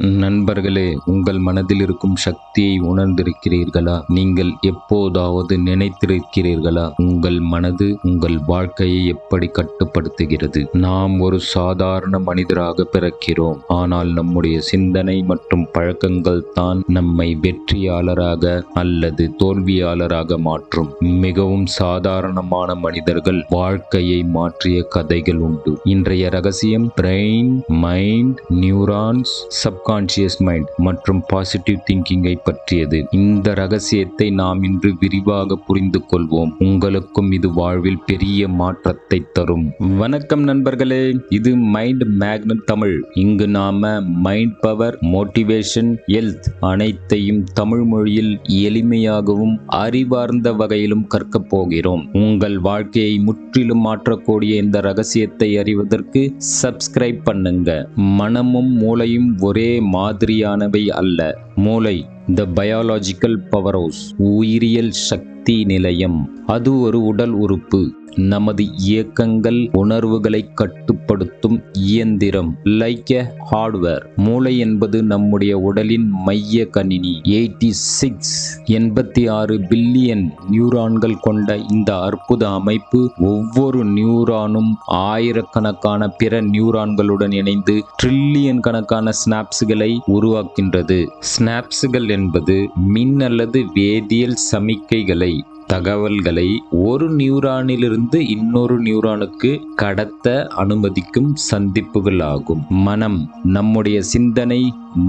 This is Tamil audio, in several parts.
Mhm. நண்பர்களே உங்கள் மனதில் இருக்கும் சக்தியை உணர்ந்திருக்கிறீர்களா? நீங்கள் எப்போதாவது நினைத்திருக்கிறீர்களா? உங்கள் மனது உங்கள் வாழ்க்கையை எப்படி கட்டுப்படுத்துகிறது? நாம் ஒரு சாதாரண மனிதராக பிறக்கிறோம். ஆனால் நம்முடைய சிந்தனை மற்றும் பழக்கங்கள் தான் நம்மை வெற்றியாளராக அல்லது தோல்வியாளராக மாற்றும். மிகவும் சாதாரணமான மனிதர்கள் வாழ்க்கையை மாற்றிய கதைகள் உண்டு. இன்றைய ரகசியம் brain mind neurons subconscious mind மற்றும் பாசிட்டிவ் திங்கிங்கை பற்றியது. இந்த ரகசியத்தை நாம் இன்று விரிவாக புரிந்து கொள்வோம். உங்களுக்கும் இது வாழ்வில் பெரிய மாற்றத்தை தரும். வணக்கம் நண்பர்களே இது மைண்ட் மேக்னட் தமிழ். இங்கு நாம மைண்ட் பவர் மோட்டிவேஷன் ஹெல்த் அனைத்தையும் தமிழ் மொழியில் எளிமையாகவும் அறிவார்ந்த வகையிலும் கற்கப் போகிறோம். உங்கள் வாழ்க்கையை முற்றிலும் மாற்றக்கூடிய இந்த ரகசியத்தை அறிவதற்கு சப்ஸ்கிரைப் பண்ணுங்க. மனமும் மூளையும் ஒரே மாதிரியானவை அல்ல. மூளை த பயாலாஜிக்கல் பவர் ஹவுஸ் உயிரியல் சக்தி நிலையம். அது ஒரு உடல் உறுப்பு. நமது இயக்கங்கள் உணர்வுகளை கட்டுப்படுத்தும் இயந்திரம். Like a hardware. மூளை என்பது நம்முடைய உடலின் மைய கணினி. எயிட்டி சிக்ஸ் எண்பத்தி ஆறு பில்லியன் நியூரான்கள் கொண்ட இந்த அற்புத அமைப்பு ஒவ்வொரு நியூரானும் ஆயிரக்கணக்கான பிற நியூரான்களுடன் இணைந்து ட்ரில்லியன் கணக்கான ஸ்னாப்ஸ்களை உருவாக்கின்றது ஸ்னாப்ஸ்கள் என்பது மின் அல்லது வேதியியல் சமிக்கைகளை தகவல்களை ஒரு நியூரானிலிருந்து இன்னொரு நியூரானுக்கு கடத்த அனுமதிக்கும் சந்திப்புகள் ஆகும் மனம் நம்முடைய சிந்தனை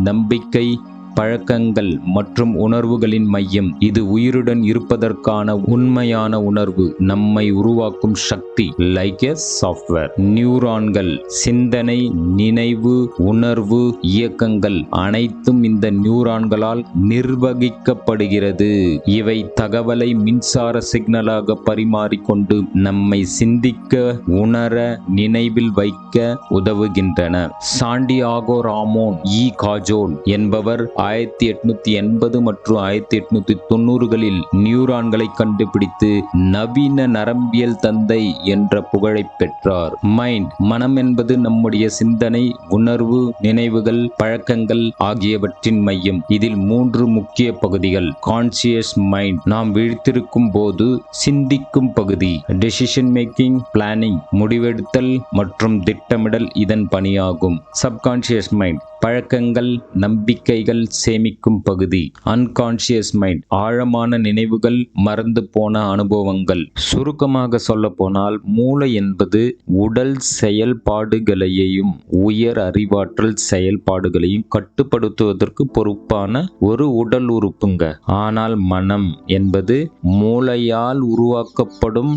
நம்பிக்கை பழக்கங்கள் மற்றும் உணர்வுகளின் மையம். இது உயிருடன் இருப்பதற்கான உண்மையான உணர்வு. நம்மை உருவாக்கும் சக்தி லைக் எ சாஃப்ட்வேர் நியூரான்கள் சிந்தனை நினைவு உணர்வு இயக்கங்கள் அனைத்தும் இந்த நியூரான்களால் நிர்வகிக்கப்படுகிறது. இவை தகவலை மின்சார சிக்னலாக பரிமாறிக்கொண்டு நம்மை சிந்திக்க உணர நினைவில் வைக்க உதவுகின்றன. சாண்டியாகோ ராமோன் இ. காஜோல் என்பவர் ஆயிரத்தி எட்நூத்தி எண்பது மற்றும் ஆயிரத்தி எட்நூத்தி தொண்ணூறுகளில் நியூரான்களை கண்டுபிடித்து நவீன நரம்பியல் தந்தை என்ற புகழை பெற்றார். மைண்ட் மனம் என்பது நம்முடைய சிந்தனை உணர்வு நினைவுகள் பழக்கங்கள் ஆகியவற்றின் மையம். இதில் மூன்று முக்கிய பகுதிகள். கான்சியஸ் மைண்ட் நாம் விழித்திருக்கும் போது சிந்திக்கும் பகுதி. டெசிஷன் மேக்கிங் பிளானிங் முடிவெடுத்தல் மற்றும் திட்டமிடல் இதன் பணியாகும். சப்கான்சியஸ் மைண்ட் பழக்கங்கள் நம்பிக்கைகள் சேமிக்கும் பகுதி. அன்கான்சியஸ் மைண்ட் ஆழமான நினைவுகள் மறந்து போன அனுபவங்கள். சுருக்கமாக சொல்ல போனால் மூளை என்பது உடல் செயல்பாடுகளையும் உயர் அறிவாற்றல் செயல்பாடுகளையும் கட்டுப்படுத்துவதற்கு பொறுப்பான ஒரு உடல் உறுப்புங்க. ஆனால் மனம் என்பது மூளையால் உருவாக்கப்படும்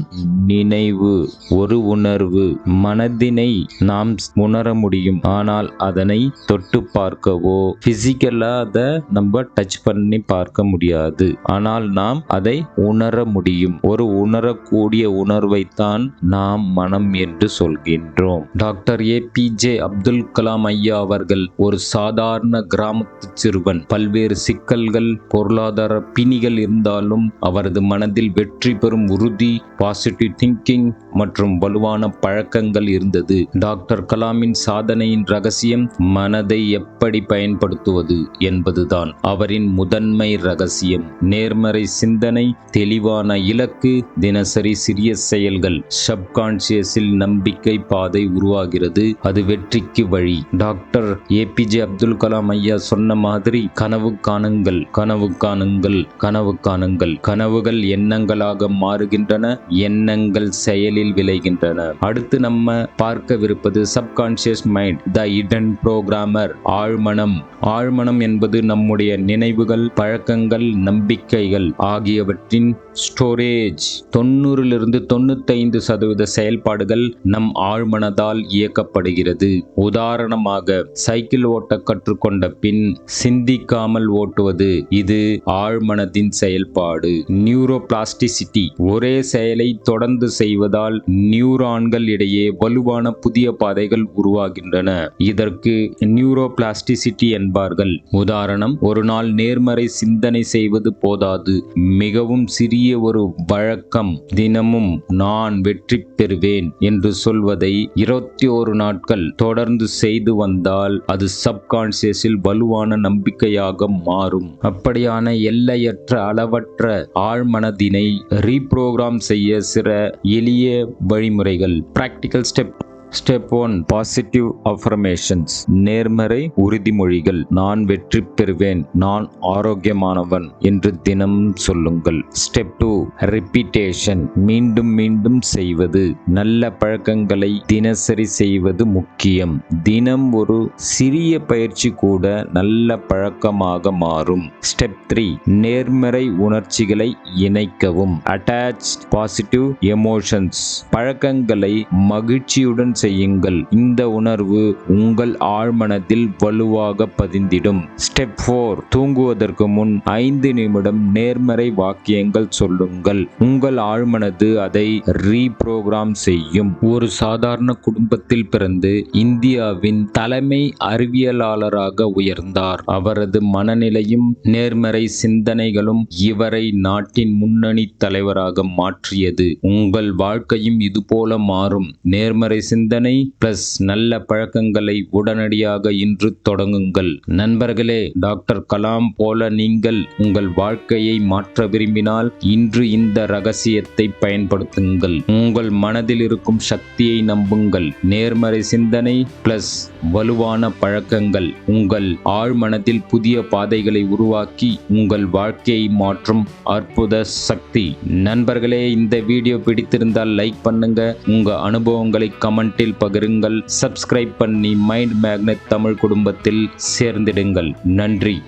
நினைவு ஒரு உணர்வு. மனதினை நாம் உணர முடியும். ஆனால் அதனை தொட்டு பார்க்கவோ பிசிக்கலா அதை நம்ம டச் பண்ணி பார்க்க முடியாது. ஆனால் நாம் அதை உணர முடியும். ஒரு உணரக்கூடிய உணர்வைத்தான் நாம் மனம் என்று சொல்கின்றோம். Doctor A P J Abdul Kalam ஐயா அவர்கள் ஒரு சாதாரண கிராமத்து சிறுவன். பல்வேறு சிக்கல்கள் பொருளாதார பிணிகள் இருந்தாலும் அவரது மனதில் வெற்றி பெறும் உறுதி பாசிட்டிவ் திங்கிங் மற்றும் வலுவான பழக்கங்கள் இருந்தது. டாக்டர் கலாமின் சாதனையின் ரகசியம் மனதை எப்படி பயன்படுத்துவது என்பதுதான் அவரின் முதன்மை ரகசியம். நேர்மறை சிந்தனை தெளிவான இலக்கு தினசரி சிறிய செயல்கள் சப்கான்சியஸில் நம்பிக்கை பாதை உருவாகிறது. அது வெற்றிக்கு வழி. டாக்டர் ஏபிஜே அப்துல் கலாம் ஐயா சொன்ன மாதிரி கனவு காணுங்கள் கனவு காணுங்கள் கனவு காணுங்கள். கனவுகள் எண்ணங்களாக மாறுகின்றன எண்ணங்கள் செயலில் விளைகின்றன. அடுத்து நம்ம பார்க்கவிருப்பது சப்கான்சியஸ் மைண்ட் த இடன் புரோகிராமர் ஆழ்மனம். ஆழ்மனம் என்பது நம்முடைய நினைவுகள் பழக்கங்கள் நம்பிக்கைகள் ஆகியவற்றின் ஸ்டோரேஜ் தொண்ணூறிலிருந்து தொண்ணூத்தைந்து சதவீத செயல்பாடுகள் நம் ஆழ்மனதால் இயக்கப்படுகிறது. உதாரணமாக சைக்கிள் ஓட்ட கற்றுக்கொண்ட பின் சிந்திக்காமல் ஓட்டுவது இது ஆழ்மனதின் செயல்பாடு. நியூரோபிளாஸ்டிசிட்டி ஒரே செயலை தொடர்ந்து செய்வதால் நியூரான்கள் இடையே வலுவான புதிய பாதைகள் உருவாகின்றன. இதற்கு நியூரோ நியூரோபிளாஸ்டிசிட்டி என்பார்கள். உதாரணம் ஒரு நாள் நேர்மறை சிந்தனை செய்வது போதாது. மிகவும் சிறிய ஒரு வழக்கம் தினமும் நான் வெற்றி பெறுவேன் என்று சொல்வதை இருபத்தி ஒரு நாட்கள் தொடர்ந்து செய்து வந்தால் அது சப்கான்சியஸில் வலுவான நம்பிக்கையாக மாறும். அப்படியான எல்லையற்ற அளவற்ற ஆழ்மனதினை ரீப்ரோகிராம் செய்ய சில எளிய வழிமுறைகள். Practical step step one positive affirmations நேர்மறை உறுதிமொழிகள். நான் வெற்றி பெறுவேன். நான் ஆரோக்கியமானவன் என்று தினம் சொல்லுங்கள். ஸ்டெப் டூ ரிப்பீட்டேஷன் மீண்டும் மீண்டும் செய்வது. நல்ல பழக்கங்களை தினசரி செய்வது முக்கியம். தினம் ஒரு சிறிய பயிற்சி கூட நல்ல பழக்கமாக மாறும். ஸ்டெப் த்ரீ நேர்மறை உணர்ச்சிகளை இணைக்கவும். அட்டாச் பாசிட்டிவ் எமோஷன்ஸ் பழக்கங்களை மகிழ்ச்சியுடன் செய்யுங்கள். இந்த உணர்வு உங்கள் ஆழ்மனத்தில் வலுவாக பதிந்திடும். ஸ்டெப் ஃபோர் தூங்குவதற்கு முன் ஐந்து நிமிடம் நேர்மறை வாக்கியங்கள் சொல்லுங்கள். உங்கள் ஆழ்மனது அதை ரீப்ரோக்ராம் செய்யும். ஒரு சாதாரண குடும்பத்தில் பிறந்து இந்தியாவின் தலைமை அறிவியலாளராக உயர்ந்தார். அவரது மனநிலையும் நேர்மறை சிந்தனைகளும் இவரை நாட்டின் முன்னணி தலைவராக மாற்றியது. உங்கள் வாழ்க்கையும் இதுபோல மாறும். நேர்மறை சிந்தனை பிளஸ் நல்ல பழக்கங்களை உடனடியாக இன்று தொடங்குங்கள். நண்பர்களே டாக்டர் கலாம் போல நீங்கள் உங்கள் வாழ்க்கையை மாற்ற விரும்பினால் இன்று இந்த ரகசியத்தை பயன்படுத்துங்கள். உங்கள் மனதில் இருக்கும் சக்தியை நம்புங்கள். நேர்மறை சிந்தனை பிளஸ் வலுவான பழக்கங்கள் உங்கள் ஆழ்மனதில் புதிய பாதைகளை உருவாக்கி உங்கள் வாழ்க்கையை மாற்றும் அற்புத சக்தி. நண்பர்களே இந்த வீடியோ பிடித்திருந்தால் லைக் பண்ணுங்க. உங்க அனுபவங்களை கமெண்ட் கமெண்டில் பகிருங்கள். சப்ஸ்கிரைப் பண்ணி மைண்ட் மேக்னெட் தமிழ் குடும்பத்தில் சேர்ந்திடுங்கள். நன்றி.